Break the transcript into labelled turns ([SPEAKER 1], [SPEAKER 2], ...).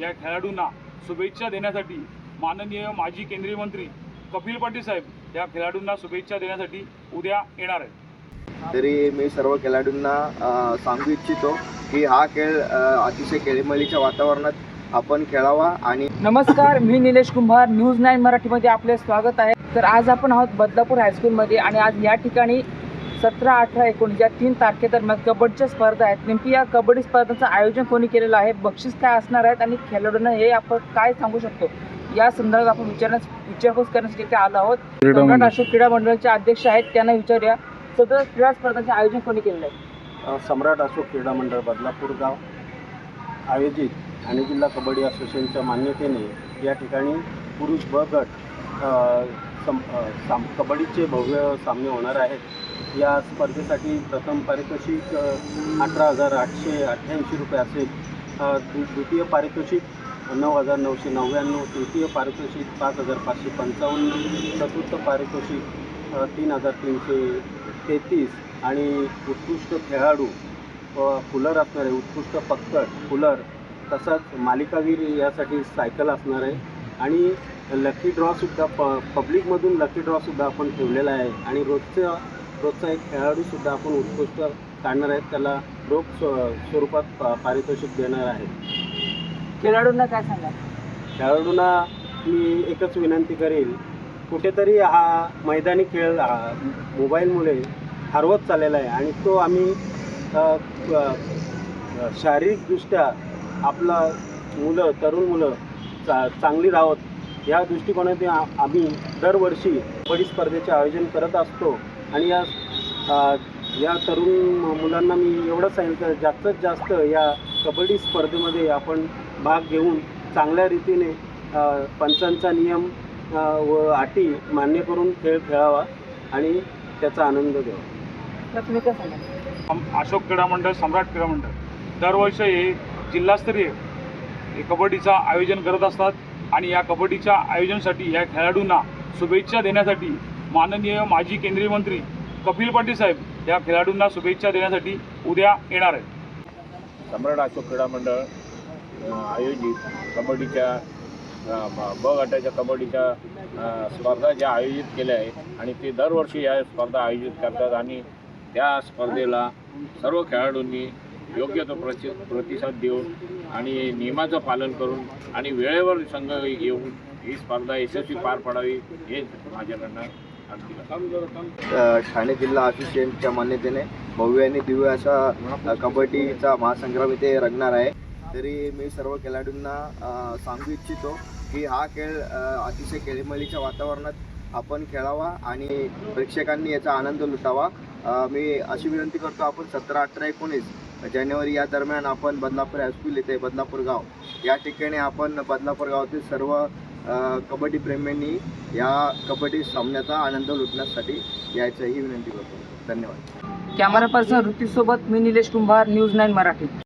[SPEAKER 1] या खेळाडूंना शुभेच्छा देण्यासाठी माननीय माजी केंद्रीय मंत्री कपिल पाटील साहेब या खेळाडूंना शुभेच्छा देण्यासाठी उद्या येणार आहेत.
[SPEAKER 2] तरी मी सर्व खेळाडूंना सांगू इच्छितो की हा खेळ अतिशय खेळीमेळीच्या वातावरणात आपण खेळावा आणि
[SPEAKER 3] नमस्कार मी निलेश कुंभार न्यूज नाईन मराठीमध्ये आपले स्वागत आहे. तर आज आपण आहोत बदलापूर हायस्कूलमध्ये आणि आज या ठिकाणी सतरा अठरा एकोणीस या तीन तारखेदरम्यान कबड्डीच्या स्पर्धा आहेत. नेमकी या कबड्डी स्पर्धांचं आयोजन कोणी केलेलं आहे? बक्षीस काय असणार आहेत आणि खेळाडूंना हे आपण काय सांगू शकतो? या संदर्भात आपण विचारण्यास विचारपूस करण्यासाठी इथे आलो आहोत. सम्राट अशोक क्रीडा मंडळाचे अध्यक्ष आहेत. त्यांना विचारूया सदर क्रीडा स्पर्धांचे आयोजन कोणी केलेलं आहे?
[SPEAKER 4] सम्राट अशोक क्रीडा मंडळ बदलापूर गाव. आयोजित ठाणे जिल्हा कबड्डी असोसिएशनच्या मान्यतेने या ठिकाणी पुरुष ब गट साम कबड्डीचे भव्य सामने होणार आहेत. या स्पर्धेसाठी प्रथम पारितोषिक अठरा हजार आठशे अठ्ठ्याऐंशी रुपये असेल. द्वितीय पारितोषिक नऊ हजार नऊशे नव्याण्णव तृतीय पारितोषिक पाच हजार पाचशे पंचावन्न चतुर्थ पारितोषिक तीन हजार तीनशे तेहतीस आणि उत्कृष्ट खेळाडू व कूलर असणार आहे. उत्कृष्ट पक्कड कूलर तसंच मालिकावीर यासाठी सायकल असणार आहे. आणि लकी ड्रॉसुद्धा प पब्लिकमधून लकी ड्रॉसुद्धा आपण ठेवलेला आहे. आणि रोजचं रोजचा एक खेळाडूसुद्धा आपण उत्कृष्ट काढणार आहेत त्याला रोख स्व- स्वरूपात पा- पारितोषिक देणार आहे.
[SPEAKER 3] खेळाडूंना काय सांगा
[SPEAKER 4] खेळाडूंना मी एकच विनंती करेल कुठेतरी हा मैदानी खेळ हा मोबाईलमुळे हरवत चाललेला आहे आणि तो आम्ही अ, अ, शारीरिकदृष्ट्या आपला मुलं तरुण मुलं चा चांगली राहत या दृष्टिकोनातून आ- आम्ही दरवर्षी कबड्डी स्पर्धेचे आयोजन करत असतो. आणि या या तरुण मुलांना मी एवढं सांगितलं जास्तीत जास्त या कबड्डी स्पर्धेमध्ये आपण भाग घेऊन चांगल्या रीतीने पंचांचा नियम व अटी मान्य करून खेळ खेळावा आणि त्याचा आनंद घ्यावा.
[SPEAKER 3] तुम्ही काय सांगा
[SPEAKER 1] अशोक क्रीडा मंडळ सम्राट क्रीडा मंडळ. दरवर्षी हे जिल्हास्तरीय हे कबड्डीचं आयोजन करत असतात आणि या कबड्डीच्या आयोजनासाठी या खेळाडूंना शुभेच्छा देण्यासाठी माननीय माजी केंद्रीय मंत्री कपिल पाटील साहेब या खेळाडूंना शुभेच्छा देण्यासाठी उद्या येणार आहेत.
[SPEAKER 5] सम्राट अशोक क्रीडा मंडळ आयोजित कबड्डीच्या ब- गटाच्या कबड्डीच्या स्पर्धा ज्या आयोजित केल्या आहेत आणि ते दरवर्षी या स्पर्धा आयोजित करतात आणि त्या स्पर्धेला सर्व खेळाडूंनी योग्य तो प्रति प्रतिसाद देऊन आणि नियमाचं पालन करून आणि वेळेवर संघ येऊन ही स्पर्धा यशस्वी पार पाडावी हेच माझ्याकडनं
[SPEAKER 2] ठाणे जिल्हा असोसिएशनच्या मान्यतेने भव्य आणि दिव्य असा कबड्डीचा महासंग्राम इथे रंगणार आहे. तरी मी सर्व खेळाडूंना सांगू इच्छितो की हा खेळ अतिशय खेळीमेळीच्या वातावरणात आपण खेळावा आणि प्रेक्षकांनी याचा आनंद लुटावा. मी अशी विनंती करतो आपण सतरा अठरा एकोणीस जानेवारी या दरम्यान आपण बदलापूर हायस्कूल इथे बदलापूर गाव या ठिकाणी आपण बदलापूर गावातील सर्व कबड्डी प्रेमींनी या कबड्डी सामन्याचा आनंद लुटण्यासाठी यायचं ही विनंती करतो. धन्यवाद.
[SPEAKER 3] कॅमेरा पर्सन ऋतीसोबत सोबत मी निलेश कुंभार न्यूज नाईन मराठी.